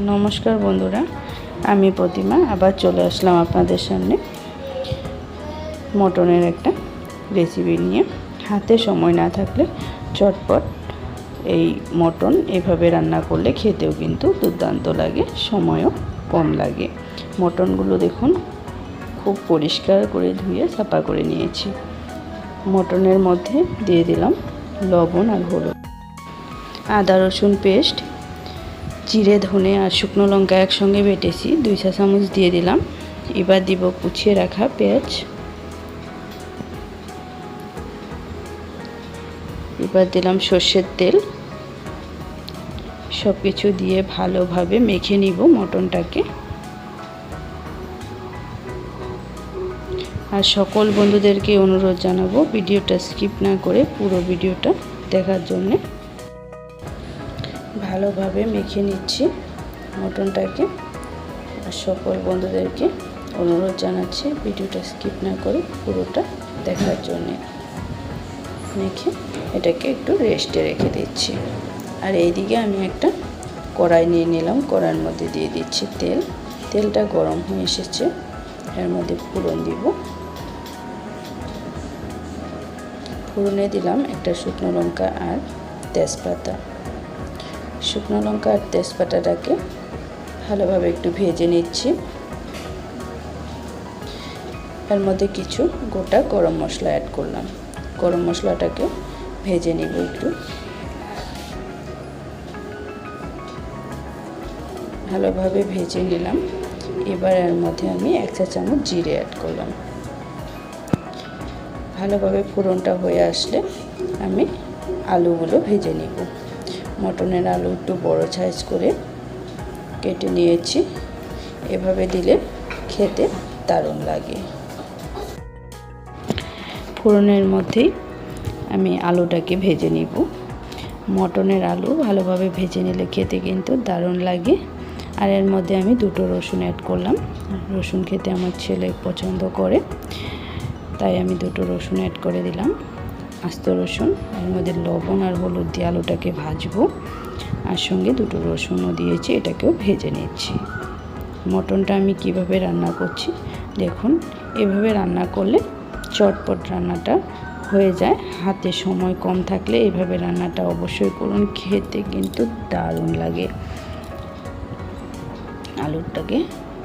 নমস্কার বন্ধুরা, আমি প্রতিমা, আবার চলে আসলাম আপনাদের সামনে মটনের একটা রেসিপি নিয়ে। হাতে সময় না থাকলে চটপট এই মটন এভাবে রান্না করলে খেতেও কিন্তু দুর্দান্ত লাগে, সময়ও কম লাগে। মটনগুলো দেখুন, খুব পরিষ্কার করে ধুয়ে সাফা করে নিয়েছি। মটনের মধ্যে দিয়ে দিলাম লবণ আর হলুদ। আদা রসুন পেস্ট জিরে, ধনে আর শুকনো লঙ্কা একসঙ্গে বেটেছি। দুই চা চামচ দিয়ে দিলাম। এবার দিব কুচিয়ে রাখা পেঁয়াজ। এবার দিলাম সর্ষের তেল। সব কিছু দিয়ে ভালোভাবে মেখে নিব মটনটাকে। আর সকল বন্ধুদেরকে অনুরোধ জানাব ভিডিওটা স্কিপ না করে পুরো ভিডিওটা দেখার জন্যে। ভালোভাবে মেখে নিচ্ছি মটনটাকে। আর সকল বন্ধুদেরকে অনুরোধ জানাচ্ছি ভিডিওটা স্কিপ না করে পুরোটা দেখার জন্যে। মেখে এটাকে একটু রেস্টে রেখে দিচ্ছি। আর এইদিকে আমি একটা কড়াই নিয়ে নিলাম, কড়াইয়ের মধ্যে দিয়ে দিচ্ছি তেল। তেলটা গরম হয়ে এসেছে, এর মধ্যে ফোড়ন দিব। ফোড়নে দিলাম একটা শুকনো লঙ্কা আর তেজপাতা। শুকনো লঙ্কা আর তেজপাতাটাকে ভালোভাবে একটু ভেজে নিচ্ছি। এর মধ্যে কিছু গোটা গরম মশলা অ্যাড করলাম। গরম মশলাটাকে ভেজে নিব একটু। ভালোভাবে ভেজে নিলাম। এবার এর মধ্যে আমি এক চা চামচ জিরে অ্যাড করলাম। ভালোভাবে ফোড়নটা হয়ে আসলে আমি আলুগুলো ভেজে নিব। মটনের আলু একটু বড় সাইজ করে কেটে নিয়েছি। এভাবে দিলে খেতে দারুণ লাগে। ফোড়নের মধ্যেই আমি আলুটাকে ভেজে নিব। মটনের আলু ভালোভাবে ভেজে নিলে খেতে কিন্তু দারুণ লাগে। আর এর মধ্যে আমি দুটো রসুন অ্যাড করলাম। রসুন খেতে আমার ছেলে পছন্দ করে, তাই আমি দুটো রসুন অ্যাড করে দিলাম। আস্ত রসুন, এর মধ্যে লবণ আর হলুদ দিয়ে আলুটাকে ভাজবো। আর সঙ্গে দুটো রসুনও দিয়েছি, এটাকেও ভেজে নিচ্ছি। মটনটা আমি কীভাবে রান্না করছি? দেখুন, এভাবে রান্না করলে চটপট রান্নাটা হয়ে যায়। হাতে সময় কম থাকলে এভাবে রান্নাটা অবশ্যই করুন, খেতে কিন্তু দারুণ লাগে। আলুটাকে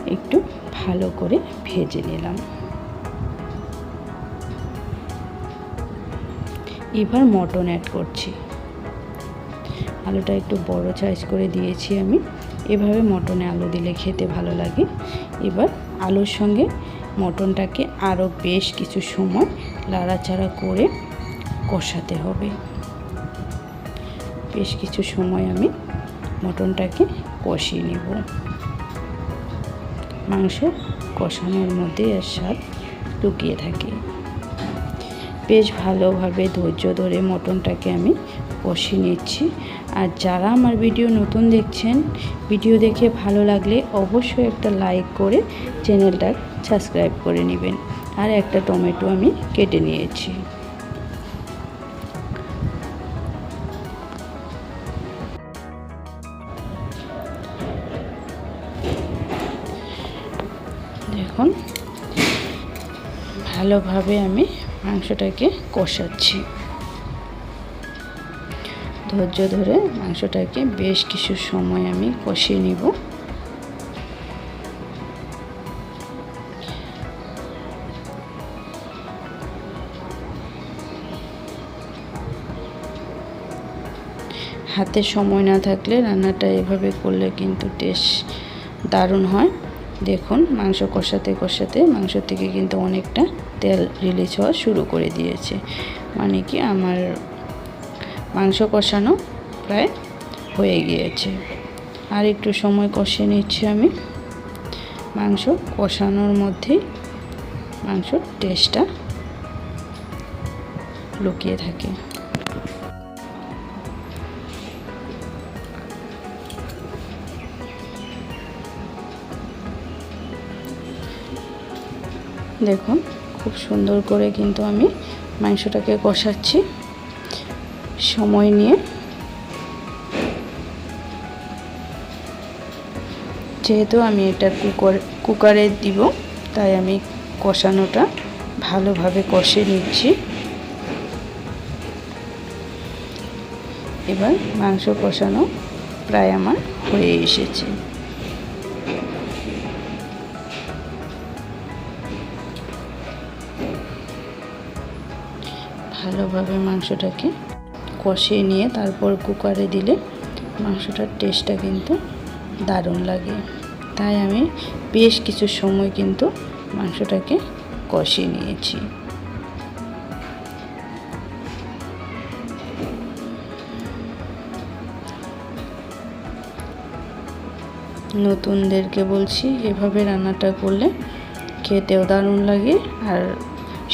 একটু ভালো করে ভেজে নিলাম। এবার মটন অ্যাড করছি। আলুটা একটু বড় সাইজ করে দিয়েছি আমি। এভাবে মটনে আলু দিলে খেতে ভালো লাগে। এবার আলুর সঙ্গে মটনটাকে আরও বেশ কিছু সময় লাড়াচাড়া করে কষাতে হবে। বেশ কিছু সময় আমি মটনটাকে কষিয়ে নেব। মাংস কষানোর মধ্যে এর স্বাদ লুকিয়ে থাকে। বেশ ভালোভাবে ধৈর্য ধরে মটনটাকে আমি কষিয়ে নিচ্ছি। আর যারা আমার ভিডিও নতুন দেখছেন, ভিডিও দেখে ভালো লাগলে অবশ্যই একটা লাইক করে চ্যানেলটা সাবস্ক্রাইব করে নেবেন। আর একটা টমেটো আমি কেটে নিয়েছি। ভালোভাবে আমি মাংসটাকে কষাচ্ছি। ধৈর্য ধরে মাংসটাকে বেশ কিছু সময় আমি কষিয়ে নিব। হাতে সময় না থাকলে রান্নাটা এভাবে করলে কিন্তু টেস্ট দারুণ হয়। দেখুন, মাংস কষাতে কষাতে মাংস থেকে কিন্তু অনেকটা তেল রিলিজ হওয়া শুরু করে দিয়েছে। মানে কি আমার মাংস কষানো প্রায় হয়ে গিয়েছে। আর একটু সময় কষিয়ে নিচ্ছি আমি। মাংস কষানোর মধ্যেই মাংসর টেস্টটা লুকিয়ে থাকে। দেখুন, খুব সুন্দর করে কিন্তু আমি মাংসটাকে কষাচ্ছি। সময় নিয়ে যেহেতু আমি এটা কুকার, কুকারে দিব, তাই আমি কষানোটা ভালোভাবে কষে নিচ্ছি। এবার মাংস কষানো প্রায় আমার হয়ে এসেছে। ভালোভাবে মাংসটাকে কষিয়ে নিয়ে তারপর কুকারে দিলে মাংসটার টেস্টটা কিন্তু দারুণ লাগে। তাই আমি বেশ কিছু সময় কিন্তু মাংসটাকে কষিয়ে নিয়েছি। নতুনদেরকে বলছি, এভাবে রান্নাটা করলে খেতেও দারুণ লাগে আর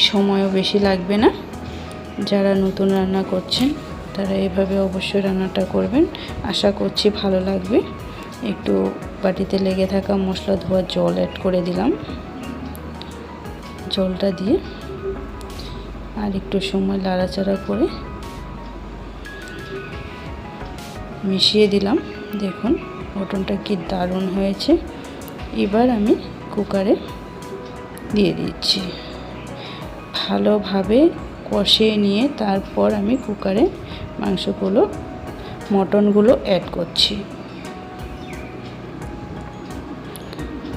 সময়ও বেশি লাগবে না। যারা নতুন রান্না করছেন, তারা এভাবে অবশ্যই রান্নাটা করবেন। আশা করছি ভালো লাগবে। একটু বাটিতে লেগে থাকা মশলা ধোয়ার জল অ্যাড করে দিলাম। জলটা দিয়ে আর একটু সময় লাড়াচাড়া করে মিশিয়ে দিলাম। দেখুন মটনটা কি দারুণ হয়েছে। এবার আমি কুকারে দিয়ে দিচ্ছি। ভালোভাবে কষিয়ে নিয়ে তারপর আমি কুকারে মাংসগুলো, মটনগুলো অ্যাড করছি।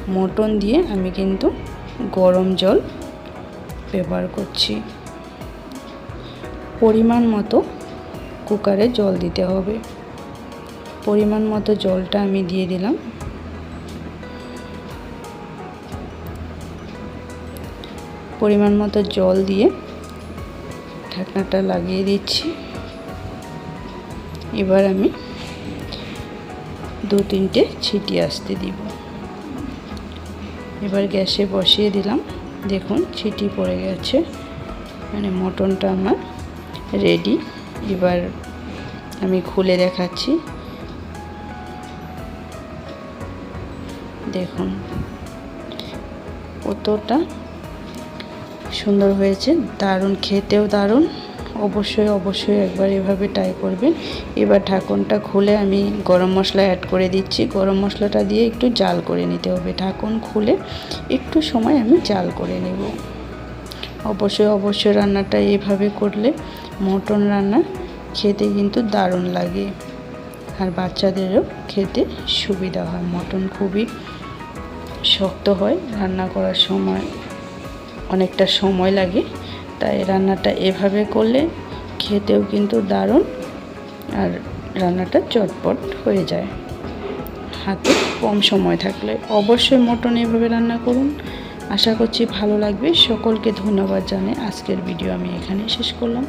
মটন দিয়ে আমি কিন্তু গরম জল ব্যবহার করছি। পরিমাণ মতো কুকারে জল দিতে হবে। পরিমাণ মতো জলটা আমি দিয়ে দিলাম। পরিমাণ মতো জল দিয়ে ঢাকনাটা লাগিয়ে দিচ্ছি। এবার আমি দু তিনটে ছিটি আসতে দিব। এবার গ্যাসে বসিয়ে দিলাম। দেখুন ছিটি পড়ে গেছে। মানে মটনটা আমার রেডি। এবার আমি খুলে দেখাচ্ছি। দেখুন কতটা সুন্দর হয়েছে। দারুণ, খেতেও দারুণ। অবশ্যই অবশ্যই একবার এভাবে ট্রাই করবেন। এবার ঢাকনটা খুলে আমি গরম মশলা অ্যাড করে দিচ্ছি। গরম মশলাটা দিয়ে একটু জাল করে নিতে হবে। ঢাকন খুলে একটু সময় আমি জাল করে নেব। অবশ্যই অবশ্যই রান্নাটা এভাবে করলে মটন রান্না খেতে কিন্তু দারুণ লাগে। আর বাচ্চাদেরও খেতে সুবিধা হয়। মটন খুবই শক্ত হয় রান্না করার সময়। অনেকটা সময় লাগে। তাই রান্নাটা এভাবে করলে খেতেও কিন্তু দারুণ আর রান্নাটা চটপট হয়ে যায়। হাতে কম সময় থাকলে অবশ্যই মটন এভাবে রান্না করুন। আশা করছি ভালো লাগবে। সকলকে ধন্যবাদ জানে আজকের ভিডিও আমি এখানে শেষ করলাম।